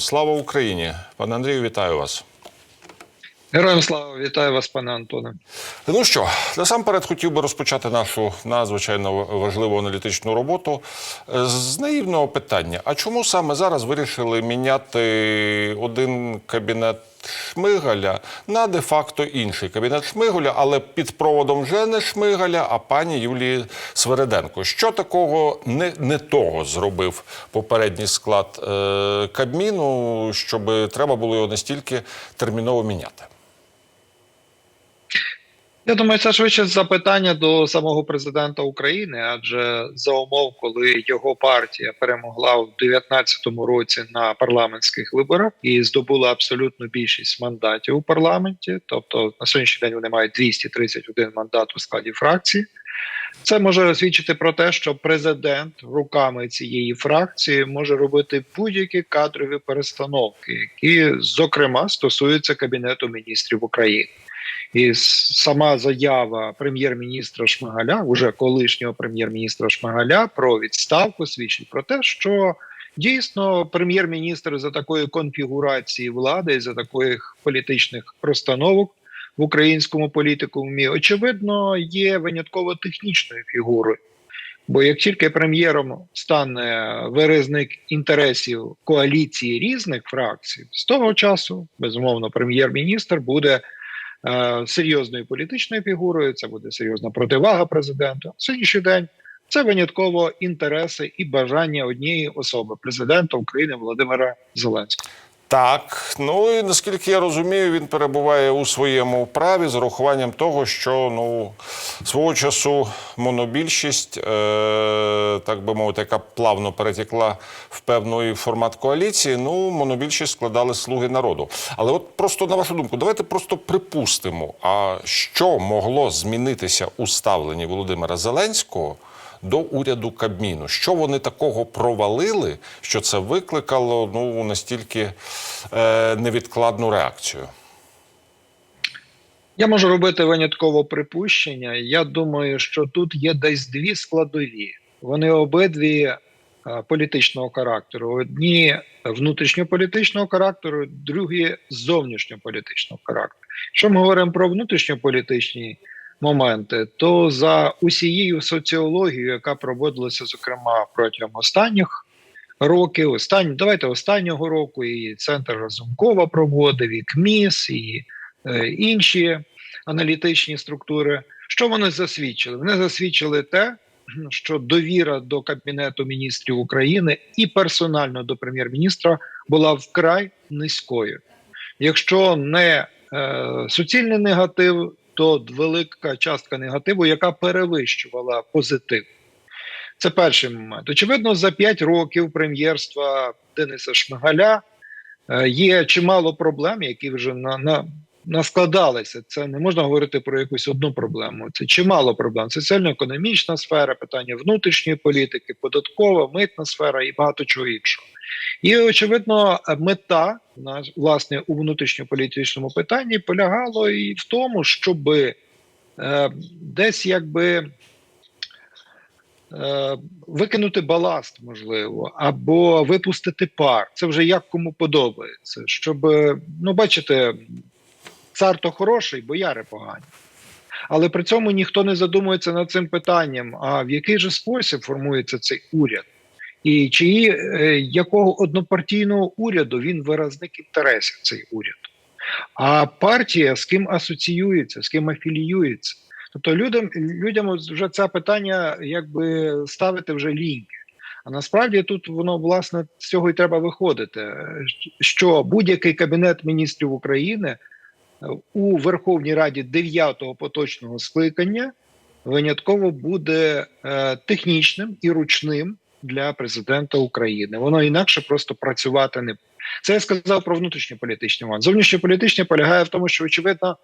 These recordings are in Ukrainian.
Слава Україні! Пане Андрію, вітаю вас. Героям слава, вітаю вас, пане Антоне. Ну що, насамперед хотів би розпочати нашу надзвичайно важливу аналітичну роботу е, з наївного питання: а чому саме зараз вирішили міняти один кабінет Шмигаля на де-факто інший кабінет Шмигаля, але під проводом вже не Шмигаля, а пані Юлії Свереденко? Що такого не, не того зробив попередній склад е, Кабміну, щоб треба було його настільки терміново міняти? Я думаю, це швидше запитання до самого президента України, адже за умов, коли його партія перемогла в 2019 році на парламентських виборах і здобула абсолютну більшість мандатів у парламенті, тобто на сьогоднішній день вони мають 231 мандат у складі фракції. Це може свідчити про те, що президент руками цієї фракції може робити будь-які кадрові перестановки, які зокрема стосуються кабінету міністрів України. І сама заява прем'єр-міністра Шмигаля, уже колишнього прем'єр-міністра Шмигаля, про відставку свідчить про те, що дійсно прем'єр-міністр за такої конфігурації влади, за таких політичних простановок в українському політикумі, очевидно, є винятково технічною фігурою. Бо як тільки прем'єром стане виразник інтересів коаліції різних фракцій, з того часу безумовно прем'єр-міністр буде серйозною політичною фігурою, це буде серйозна противага президенту. На Сьогоднішній день це винятково інтереси і бажання однієї особи президента України Володимира Зеленського. Так, ну і наскільки я розумію, він перебуває у своєму праві з урахуванням того, що ну свого часу монобільшість, е, так би мовити, яка плавно перетекла в певний формат коаліції. Ну, монобільшість складали слуги народу. Але от просто на вашу думку, давайте просто припустимо, а що могло змінитися у ставленні Володимира Зеленського? До уряду Кабміну. Що вони такого провалили, що це викликало ну настільки е, невідкладну реакцію? Я можу робити винятково припущення. Я думаю, що тут є десь дві складові. Вони обидві е, політичного характеру. Одні внутрішньополітичного характеру, другі зовнішньополітичного характеру. Якщо ми говоримо про внутрішньополітичні моменти, то за усією соціологією, яка проводилася, зокрема протягом останніх років, останні, давайте останнього року, і центр Разумкова проводив, і КМІС, і е, інші аналітичні структури. Що вони засвідчили? Вони засвідчили те, що довіра до Кабінету міністрів України і персонально до прем'єр-міністра була вкрай низькою. Якщо не е, суцільний негатив, то велика частка негативу, яка перевищувала позитив. Це перший момент. Очевидно, за 5 років прем'єрства Дениса Шмигаля е, є чимало проблем, які вже на, на, наскладалися. Це не можна говорити про якусь одну проблему. Це чимало проблем. Соціально-економічна сфера, питання внутрішньої політики, податкова, митна сфера і багато чого іншого. І очевидно, мета на власне у внутрішньополітичному питанні полягало і в тому, щоб е, десь якби е, викинути баласт, можливо, або випустити пар. Це вже як кому подобається. Щоб, ну, бачите, цар то хороший, бояри погані. Але при цьому ніхто не задумується над цим питанням: а в який же спосіб формується цей уряд? І чиї е, якого однопартійного уряду він виразник інтересів цей уряд? А партія з ким асоціюється, з ким афіліюється? Тобто людям людям вже це питання якби ставити вже ліньки. А насправді тут воно власне з цього і треба виходити. Що будь-який кабінет міністрів України е, у Верховній Раді 9-го поточного скликання винятково буде е, технічним і ручним для президента України. Воно інакше просто працювати не. Це я сказав про внутрішньополітичний момент. Зовнішньополітичне полягає в тому, що очевидно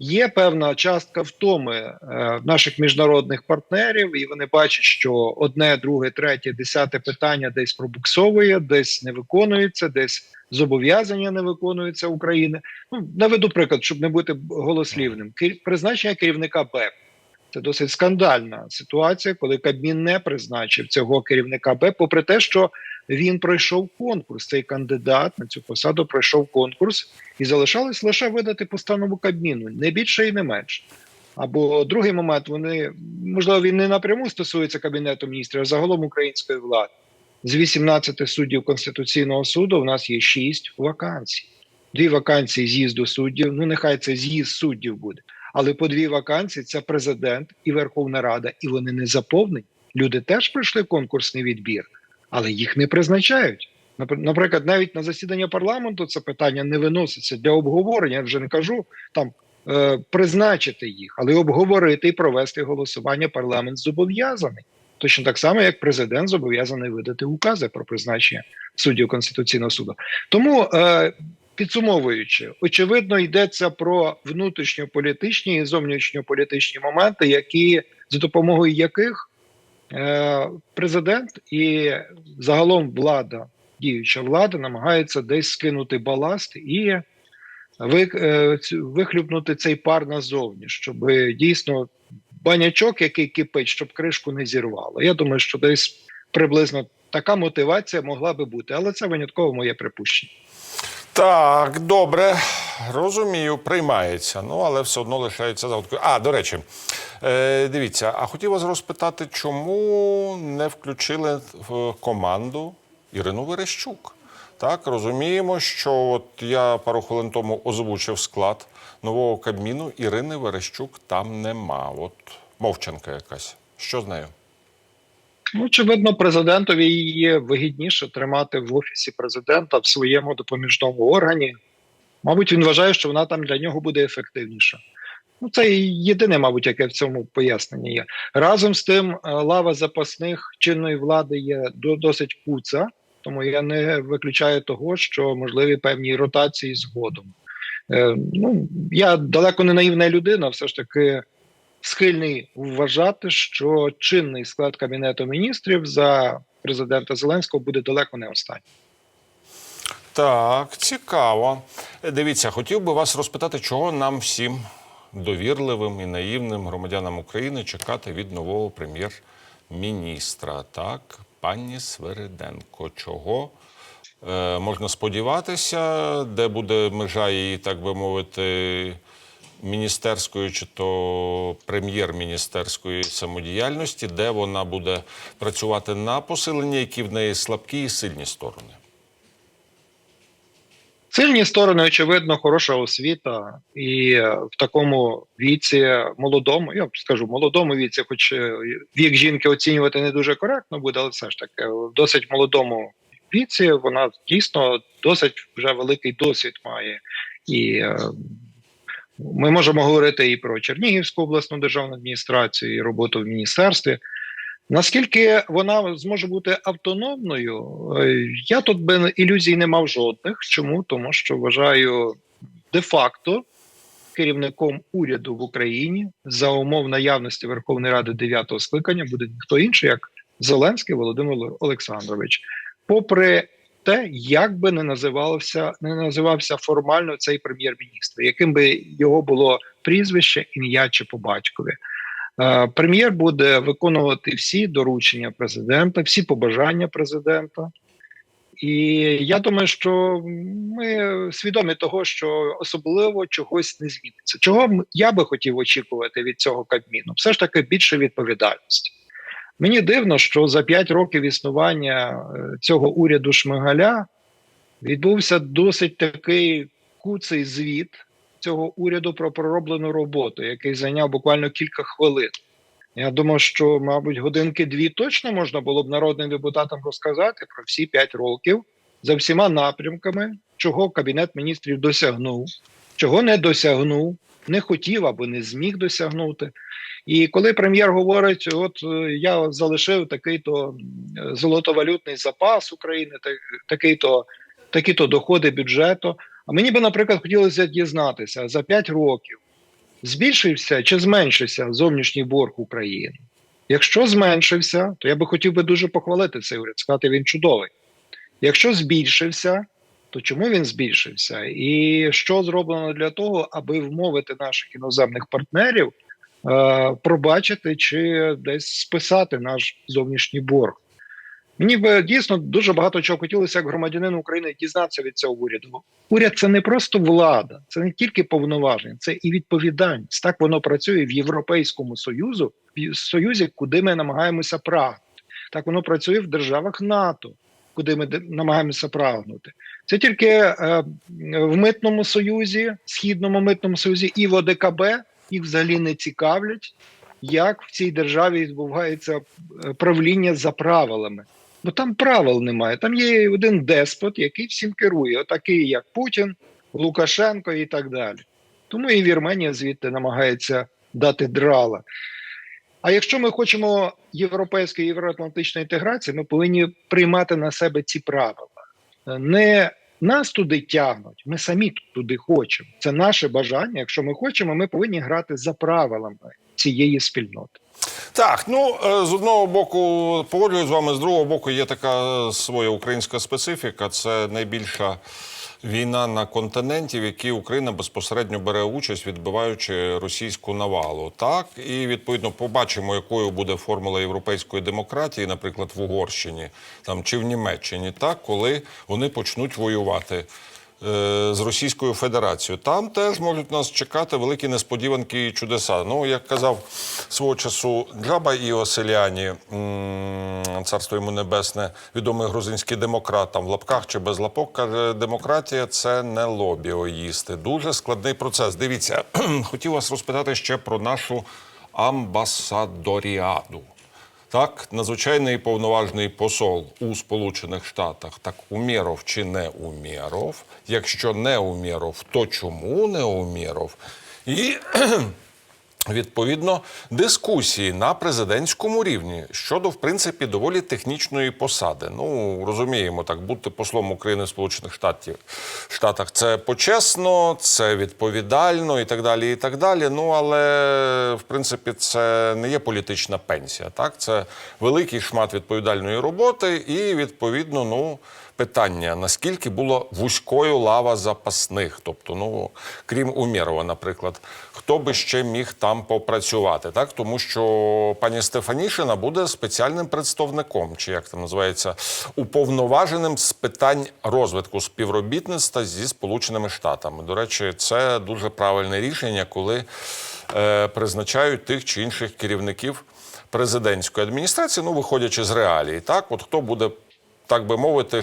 є певна частка втоми е, наших міжнародних партнерів, і вони бачать, що одне, друге, третє, десяте питання десь пробуксовує, десь не виконується, десь зобов'язання не виконуються України. Ну наведу приклад, щоб не бути голослівним. Призначення керівника БЕП. Це досить скандальна ситуація, коли Кабмін не призначив цього керівника Б, попри те, що він пройшов конкурс. Цей кандидат на цю посаду пройшов конкурс, і залишалось лише видати постанову Кабміну, не більше і не менше. Або другий момент, вони можливо він не напряму стосується кабінету міністрів, а загалом української влади. З 18 суддів Конституційного суду у нас є 6 вакансій. Дві вакансії з'їзду суддів. Ну нехай це з'їзд суддів буде. Але по дві вакансії це президент і Верховна Рада, і вони не заповнені. Люди теж пройшли конкурсний відбір, але їх не призначають. Напр- Наприклад, навіть на засідання парламенту це питання не виноситься для обговорення. Я вже не кажу там е, призначити їх, але обговорити і провести голосування. Парламент зобов'язаний. Точно так само, як президент зобов'язаний видати укази про призначення суддів Конституційного суду. Тому е, підсумовуючи, очевидно, йдеться про внутрішньополітичні і зовнішньополітичні моменти, які за допомогою яких президент і загалом влада, діюча влада, намагається десь скинути баласт і е, вихлюпнути цей пар назовні, щоб дійсно банячок, який кипить, щоб кришку не зірвало. Я думаю, що десь приблизно така мотивація могла би бути, але це винятково моє припущення. Так, добре, розумію, приймається. Ну, але все одно лишається загадкою. А, до речі, е, дивіться, а хотів вас розпитати, чому не включили в команду Ірину Верещук? Так, розуміємо, що от я пару хвилин тому озвучив склад нового кабміну. Ірини Верещук там нема. От мовчанка якась. Що з нею? Ну, очевидно, президентові її вигідніше тримати в офісі президента в своєму допоміжному органі. Мабуть, він вважає, що вона там для нього буде ефективніша. Ну, це єдине, мабуть, яке в цьому поясненні є. Разом з тим, е, лава запасних чинної влади є до- досить куца, тому я не виключаю того, що можливі певні ротації згодом. Е, ну, я далеко не наївна людина, все ж таки схильний вважати, що чинний склад кабінету міністрів за президента Зеленського буде далеко не останній. Так, цікаво. Дивіться, хотів би вас розпитати, чого нам всім довірливим і наївним громадянам України чекати від нового прем'єр-міністра. Так, пані Свериденко, чого е, можна сподіватися, де буде межа її, так би мовити, міністерської чи то прем'єр-міністерської самодіяльності, де вона буде працювати на посилення, які в неї слабкі і сильні сторони. Сильні сторони, очевидно, хороша освіта, і в такому віці молодому, я б скажу, молодому віці, хоч е, вік жінки оцінювати не дуже коректно буде, але все ж таки в досить молодому віці вона дійсно досить вже великий досвід має. І е, ми можемо говорити і про Чернігівську обласну державну адміністрацію, і роботу в міністерстві. Наскільки вона зможе бути автономною, е, я тут би ілюзій не мав жодних. Чому? Тому що вважаю де-факто керівником уряду в Україні за умов наявності Верховної Ради дев'ятого скликання буде ніхто інший, як Зеленський Володимир Олександрович. Попри те, як би не називався, не називався формально цей прем'єр-міністр, яким би його було прізвище, ім'я чи по батькові. Е, Прем'єр буде виконувати всі доручення президента, всі побажання президента. І я думаю, що ми свідомі того, що особливо чогось не зміниться. Чого я би хотів очікувати від цього Кабміну? Все ж таки більше відповідальності. Мені дивно, що за п'ять років існування е, цього уряду Шмигаля відбувся досить такий куций звіт цього уряду про пророблену роботу, який зайняв буквально кілька хвилин. Я думаю, що, мабуть, годинки-дві точно можна було б народним депутатам розказати про всі п'ять років за всіма напрямками, чого кабінет міністрів досягнув, чого не досягнув, не хотів або не зміг досягнути. І коли прем'єр говорить: от е, я залишив такий-то золотовалютний запас України, такий-то, такі-то доходи бюджету. А мені би, наприклад, хотілося дізнатися за 5 років збільшився чи зменшився зовнішній борг України. Якщо зменшився, то я би хотів би дуже похвалити цей уряд, сказати, він чудовий. Якщо збільшився, то чому він збільшився? І що зроблено для того, аби вмовити наших іноземних партнерів е, пробачити чи десь списати наш зовнішній борг? Мені би дійсно дуже багато чого хотілося як громадянину України дізнатися від цього уряду. Уряд це не просто влада, це не тільки повноваження, це і відповідальність. Так воно працює в Європейському Союзу, в Союзі, куди ми намагаємося прагнути. Так воно працює в державах НАТО, куди ми намагаємося прагнути. Це тільки е, в митному союзі, східному митному союзі і в ОДКБ їх взагалі не цікавлять, як в цій державі відбувається е, правління за правилами. Бо там правил немає. Там є один деспот, який всім керує, отакий, як Путін, Лукашенко і так далі. Тому і Вірменія звідти намагається дати драла. А якщо ми хочемо європейської євроатлантичної інтеграції, ми повинні приймати на себе ці правила. Не нас туди тягнуть, ми самі туди хочемо. Це наше бажання. Якщо ми хочемо, ми повинні грати за правилами цієї спільноти. Так, ну е, з одного боку погоджуюсь з вами, з другого боку, є така своя українська специфіка. Це найбільша війна на континенті, в якій Україна безпосередньо бере участь, відбиваючи російську навалу. Так, і відповідно побачимо, якою буде формула європейської демократії, наприклад, в Угорщині там чи в Німеччині, так коли вони почнуть воювати з Російською Федерацією. Там теж можуть нас чекати великі несподіванки і чудеса. Ну, як казав свого часу Джаба і Оселяні, царство йому небесне, відомий грузинський демократ, там в лапках чи без лапок, каже, демократія це не лобіоїсти. Дуже складний процес. Дивіться, хотів вас розпитати ще про нашу амбасадоріаду. Так, надзвичайний повноважний посол у Сполучених Штатах. Так Умєров чи не Умєров? Якщо не Умєров, то чому не Умєров? І Відповідно, дискусії на президентському рівні щодо, в принципі, доволі технічної посади. Ну розуміємо, так бути послом України в Сполучених Штатів Штатах це почесно, це відповідально і так далі. І так далі. Ну але в принципі це не є політична пенсія. Так, це великий шмат відповідальної роботи, і відповідно, ну питання: наскільки було вузькою лава запасних, тобто, ну крім Умєрова, наприклад, хто би ще міг там попрацювати, так? Тому що пані Стефанішина буде спеціальним представником, чи як там називається, уповноваженим з питань розвитку співробітництва зі Сполученими Штатами. До речі, це дуже правильне рішення, коли е, призначають тих чи інших керівників президентської адміністрації, ну виходячи з реалій, так? От хто буде так би мовити,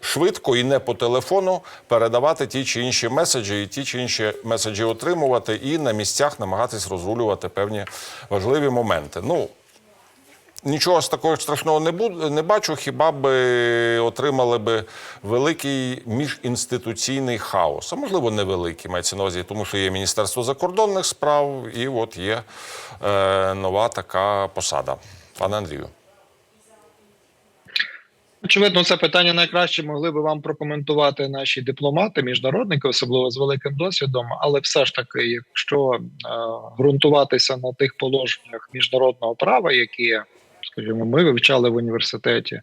швидко і не по телефону передавати ті чи інші меседжі, і ті чи інші меседжі отримувати, і на місцях намагатись розрулювати певні важливі моменти. Ну, Нічого з такого страшного не буду, не бачу, хіба би отримали би великий міжінституційний хаос. А можливо, невеликий мається на увазі, тому що є Міністерство закордонних справ, і от є е, нова така посада. Пане Андрію. Очевидно, це питання найкраще могли би вам прокоментувати наші дипломати, міжнародники, особливо з великим досвідом. Але все ж таки, якщо е, ґрунтуватися на тих положеннях міжнародного права, які, скажімо, ми вивчали в університеті,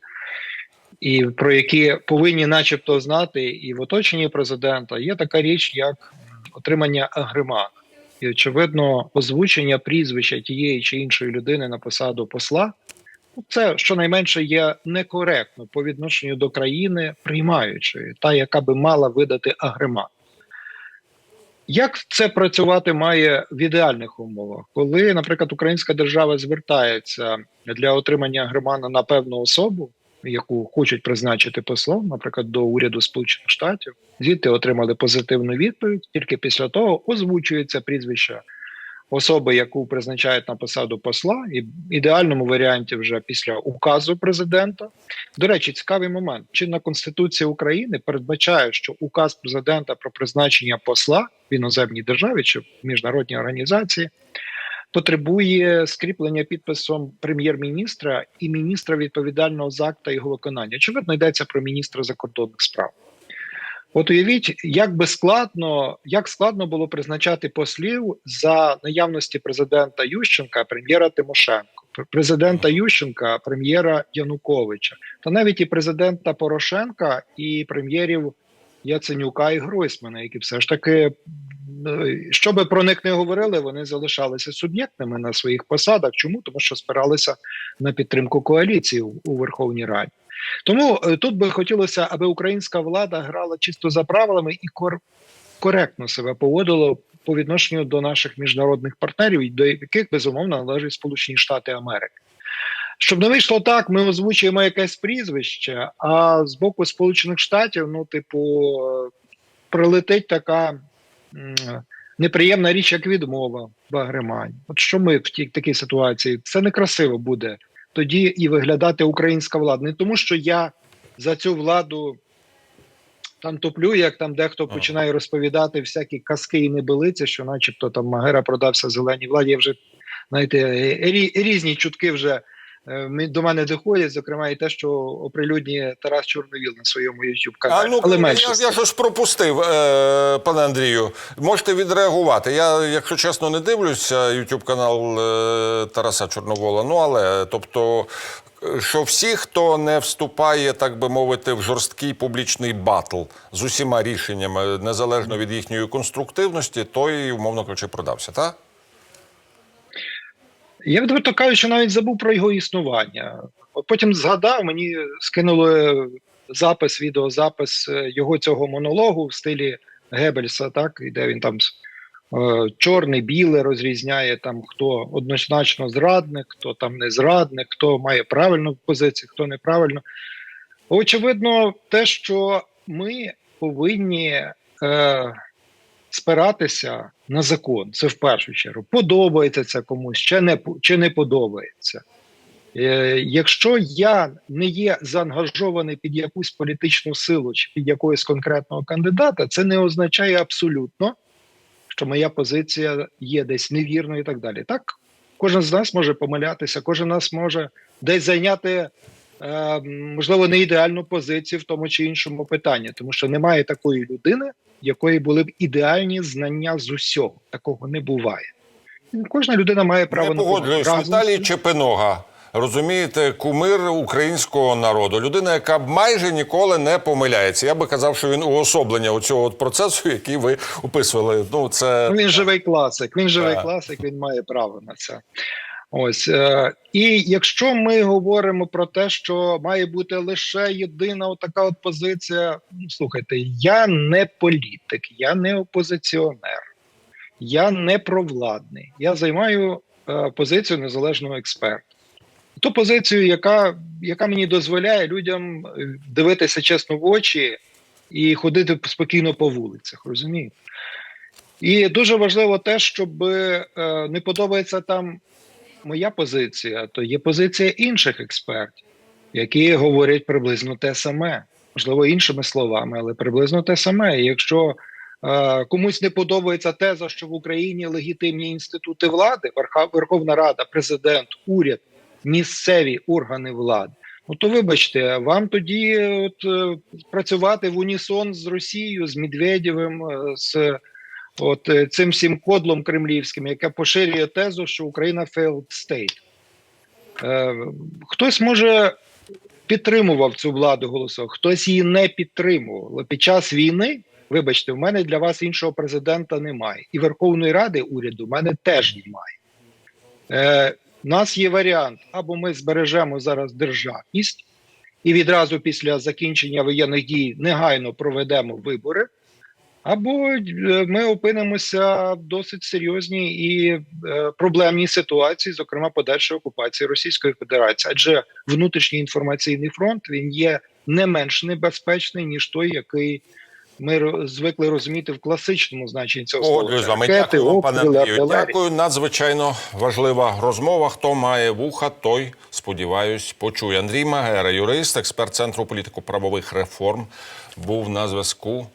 і про які повинні, начебто, знати і в оточенні президента, є така річ, як отримання агримат. І очевидно, озвучення прізвища тієї чи іншої людини на посаду посла. Це щонайменше є некоректно по відношенню до країни приймаючої, та яка би мала видати агремат. Як це працювати має в ідеальних умовах, коли, наприклад, українська держава звертається для отримання агремана на певну особу, яку хочуть призначити послом, наприклад, до уряду Сполучених Штатів, звідти отримали позитивну відповідь. Тільки після того озвучується прізвище особи, яку призначають на посаду посла, і в ідеальному варіанті вже після указу президента. До речі, цікавий момент. Чинна конституція України передбачає, що указ президента про призначення посла в іноземній державі чи в міжнародній організації потребує скріплення підписом прем'єр-міністра і міністра відповідального за акт та його виконання. Очевидно, йдеться про міністра закордонних справ. От уявіть, як би складно, як складно було призначати послів за наявності президента Ющенка, прем'єра Тимошенко, президента Ющенка, прем'єра Януковича, та навіть і президента Порошенка і прем'єрів Яценюка і Гройсмана, які все ж таки е, що би про них не говорили, вони залишалися суб'єктними на своїх посадах. Чому? Тому що спиралися на підтримку коаліції у Верховній Раді. Тому е, тут би хотілося, аби українська влада грала чисто за правилами і кор- коректно себе поводила по відношенню до наших міжнародних партнерів, до яких безумовно належать Сполучені Штати Америки. Щоб не вийшло так, ми озвучуємо якесь прізвище, а з боку Сполучених Штатів, ну, типу, прилетить така неприємна річ, як відмова в агремані. От що ми в тій такій ситуації? Це некрасиво буде тоді і виглядати українська влада. Не тому, що я за цю владу там топлю, як там дехто Ага. починає розповідати всякі казки і небилиці, що, начебто, там Магера продався зеленій владі. Я вже знаєте, різні чутки вже е, до мене доходять, зокрема, і те, що оприлюднює Тарас Чорновіл на своєму youtube А каналі. ну Але менше я, я щось пропустив, е, пане Андрію. Можете відреагувати. Я, якщо чесно, не дивлюся YouTube канал е, Тараса Чорновола. Ну але тобто, е, що всі, хто не вступає, так би мовити, в жорсткий публічний батл з усіма рішеннями, незалежно від їхньої конструктивності, той, умовно кажучи, продався, так? Я відверто кажучи, навіть забув про його існування. Потім згадав, мені скинули запис, відеозапис е, його цього монологу в стилі Геббельса, так, де він там е, чорне, біле розрізняє там, хто однозначно зрадник, хто там не зрадник, хто має правильну позицію, хто неправильно. Очевидно, те, що ми повинні е, спиратися на закон, це в першу чергу. Подобається це комусь, чи не, чи не подобається. Е, якщо я не є заангажований під якусь політичну силу чи під якогось конкретного кандидата, це не означає абсолютно, що моя позиція є десь невірною і так далі. Так, кожен з нас може помилятися, кожен з нас може десь зайняти. Е, Можливо, не ідеальну позицію в тому чи іншому питанні, тому що немає такої людини, якої були б ідеальні знання з усього. Такого не буває. Кожна людина має право Не на погоджуюсь. Віталій Чепинога. Розумієте, кумир українського народу. Людина, яка майже ніколи не помиляється. Я би казав, що він уособлення у цього от процесу, який ви описували. Ну, це Ну, він живий класик. Він живий Так. класик, він має право на це. Ось е, і якщо ми говоримо про те, що має бути лише єдина така от позиція, ну слухайте, я не політик, я не опозиціонер, я не провладний. Я займаю е, позицію незалежного експерта. Ту позицію, яка, яка мені дозволяє людям е, дивитися чесно в очі і ходити спокійно по вулицях, розумієте? І дуже важливо те, щоб е, не подобається там моя позиція, то є позиція інших експертів, які говорять приблизно те саме, можливо, іншими словами, але приблизно те саме. Якщо е, комусь не подобається теза, що в Україні легітимні інститути влади, Верховна Рада, президент, уряд, місцеві органи влади. Ну то вибачте, вам тоді от е, працювати в унісон з Росією, з Медведєвим, е, з от е, цим всім кодлом кремлівським, яке поширює тезу, що Україна failed state. Е, хтось може підтримував цю владу голосом, хтось її не підтримував. Але під час війни, вибачте, в мене для вас іншого президента немає. І Верховної Ради уряду в мене теж немає. Е, у нас є варіант: або ми збережемо зараз державність і відразу після закінчення воєнних дій негайно проведемо вибори. Або е, ми опинимося в досить серйозній і е, проблемній ситуації, зокрема подальшої окупації Російської Федерації, адже внутрішній інформаційний фронт він є не менш небезпечний ніж той, який ми звикли розуміти в класичному значенні цього слова. З вами. Ракети, Дякую, вам, пане Андрію. Дякую. Надзвичайно важлива розмова. Хто має вуха, той, сподіваюсь, почує. Андрій Магера, юрист, експерт Центру політико-правових реформ, був на зв'язку